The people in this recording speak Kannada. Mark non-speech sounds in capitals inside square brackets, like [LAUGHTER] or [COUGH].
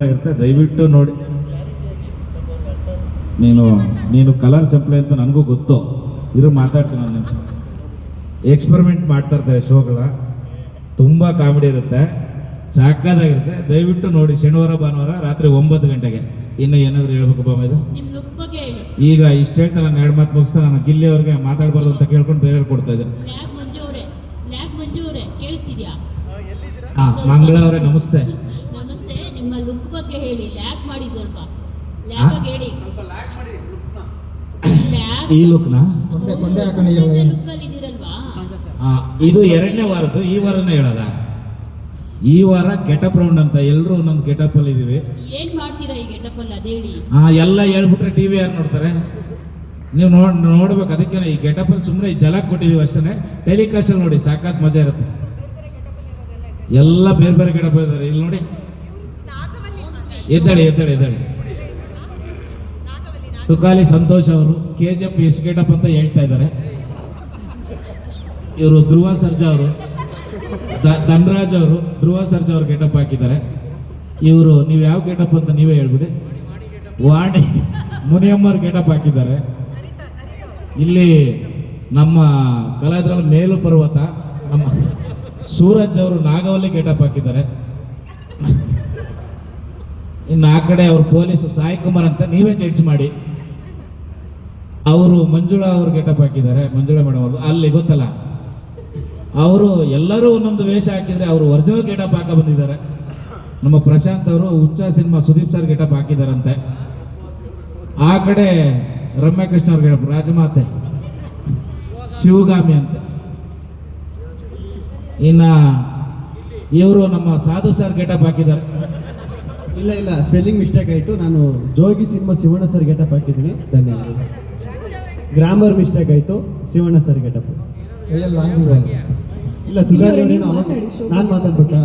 ಇರುತ್ತೆ ದಯವಿಟ್ಟು ನೋಡಿ. ನೀನು ನೀನು ಕಲರ್ ಸಪ್ಲೈ ಅಂತ ನನಗೂ ಗೊತ್ತು. ಇರೋ ಮಾತಾಡ್ತೀನಿ ಒಂದು ನಿಮಿಷ. ಎಕ್ಸ್ಪೆರಿಮೆಂಟ್ ಮಾಡ್ತಾ ಇರ್ತಾರೆ ಶೋಗಳ. ತುಂಬ ಕಾಮಿಡಿ ಇರುತ್ತೆ. ಸಾಕಾದಾಗಿರುತ್ತೆ. ದಯವಿಟ್ಟು ನೋಡಿ ಶನಿವಾರ ಭಾನುವಾರ ರಾತ್ರಿ ಒಂಬತ್ತು ಗಂಟೆಗೆ. ಇನ್ನು ಏನಾದರೂ ಹೇಳ್ಬೇಕು ಬಾಮ ಇದು? ಈಗ ಇಷ್ಟು ಹೇಳ್ತಾ ನಾನು ಎರಡು ಮಾತು ಮುಗಿಸ್ತಾ ನಾನು ಗಿಲ್ಲಿ ಅವ್ರಿಗೆ ಮಾತಾಡ್ಬಾರ್ದು ಅಂತ ಕೇಳ್ಕೊಂಡು ಬೇರೆಯವ್ರು ಕೊಡ್ತಾ ಇದ್ದೀನಿ ಹಾ ಮಂಜು ಅವರೇ. ಲ್ಯಾಗ್ ಕೇಳಿಸ್ತಿದ್ಯಾ? ಹಾಂ ಮಂಗಳ ಅವರೇ ನಮಸ್ತೆ ನಮಸ್ತೆ. [LAUGHS] ನಿಮ್ಮ ಲುಕ್ ಬಗ್ಗೆ ಹೇಳಿ ಲ್ಯಾಕ್ ಮಾಡಿ ಸ್ವಲ್ಪ. ಲ್ಯಾಕ್ ಆಗಿ ಹೇಳಿ. ಲ್ಯಾಕ್ ಈ ಲುಕ್ನ ಕೊಂಡೆ ಕೊಂಡೆ? ಲುಕ್ ಅಲ್ಲಿ ಇದೀರಲ್ವಾ? ಆ, ಇದು ಎರಡನೇ ವಾರದ್ದು ಈ ವಾರನೇ ಹೇಳದ? ಈ ವಾರ ಗೆಟಪ್ ರೌಂಡ್ ಅಂತ ಎಲ್ಲರೂ ಒಂದೊಂದು ಗೆಟಪ್ ಅಲ್ಲಿ ಇದೀವಿ. ಏನ್ ಮಾಡ್ತೀರಾ ಈ ಗೆಟಪ್ ಅಲ್ಲಿ ಅದ್ ಹೇಳಿ. ಆ, ಎಲ್ಲ ಹೇಳ್ಬಿಟ್ರೆ ಟಿವಿ ಯಾರು ನೋಡ್ತಾರೆ? ನೀವು ನೋಡ್ ನೋಡ್ಬೇಕು ಅದಕ್ಕೆ ಈ ಗೆಟಪ್ ಅಲ್ಲಿ ಸುಮ್ಮನೆ ಜಲಕ್ ಕೊಟ್ಟಿದೀವಿ ಅಷ್ಟೇ ಟೆಲಿಕಾಸ್ಟ್ ಅಲ್ಲಿ ನೋಡಿ ಸಾಕಾತ್ ಮಜಾ ಇರುತ್ತೆ. ಎಲ್ಲ ಬೇರೆ ಬೇರೆ ಗೆಟಪ್ ಇದಾರೆ ಇಲ್ಲಿ ನೋಡಿ. ಎದ್ದೇಳಿ ಎದ್ದೇಳಿ ಎದ್ದೇಳಿ. ತುಕಾಲಿ ಸಂತೋಷ್ ಅವರು K G F S getup ಅಂತ ಹೇಳ್ತಾ ಇದ್ದಾರೆ. ಇವರು ಧ್ರುವ ಸರ್ಜಾ ಅವರು ಧನ್ರಾಜ್ ಅವರು, ಧ್ರುವ ಸರ್ಜಾ ಅವರು ಗೆಟಪ್ ಹಾಕಿದ್ದಾರೆ. ಇವರು ನೀವು ಯಾವ ಗೆಟಪ್ ಅಂತ ನೀವೇ ಹೇಳ್ಬಿಡಿ. ವಾಣಿ ಮುನಿಯಮ್ಮರ್ ಗೆಟಪ್ ಹಾಕಿದ್ದಾರೆ. ಇಲ್ಲಿ ನಮ್ಮ ಕಲಾವಿದರ ಮೇಲು ಪರ್ವತ, ನಮ್ಮ ಸೂರಜ್ ಅವರು ನಾಗವಲ್ಲಿ ಗೆಟಪ್ ಹಾಕಿದ್ದಾರೆ. ಇನ್ನು ಆ ಕಡೆ ಅವ್ರ ಪೊಲೀಸ್ ಸಾಯಿ ಕುಮಾರ್ ಅಂತ ನೀವೇ ಜಡ್ಜ್ ಮಾಡಿ. ಅವರು ಮಂಜುಳಾ ಅವ್ರು ಗೆಟಪ್ ಹಾಕಿದ್ದಾರೆ, ಮಂಜುಳಾ ಮೇಡಮ್ ಅವರು ಅಲ್ಲಿ ಗೊತ್ತಲ್ಲ, ಅವರು ಎಲ್ಲರೂ ಒಂದೊಂದು ವೇಷ ಹಾಕಿದ್ರೆ ಅವರು ಒರಿಜಿನಲ್ ಗೆಟಪ್ ಹಾಕ ಬಂದಿದ್ದಾರೆ. ನಮ್ಮ ಪ್ರಶಾಂತ್ ಅವರು Huccha cinema Sudeep sir getup ಹಾಕಿದಾರಂತೆ ಆ ಕಡೆ ರಮ್ಯಾ ಕೃಷ್ಣ ಅವ್ರ ಗೆಟಪ್ ರಾಜಮಾತೆ, ಶಿವಗಾಮಿ ಅಂತ. ಇನ್ನ ಇವರು ನಮ್ಮ ಸಾಧು ಸರ್ ಗೆಟಪ್ ಹಾಕಿದ್ದಾರೆ. ಇಲ್ಲ ಇಲ್ಲ ಸ್ಪೆಲ್ಲಿಂಗ್ ಮಿಸ್ಟೇಕ್ ಆಯಿತು. ನಾನು ಜೋಗಿ ಸಿಂಹ ಶಿವಣ್ಣ ಸರ್ ಗೆಟಪ್ ಹಾಕಿದ್ದೀನಿ. ಧನ್ಯವಾದ. ಗ್ರಾಮರ್ ಮಿಸ್ಟೇಕ್ ಆಯಿತು. Shivanna sir getup. ಇಲ್ಲ ತುಗಾರಿ ನಾನು ಮಾತಾಡ್ಬೇಕಾ?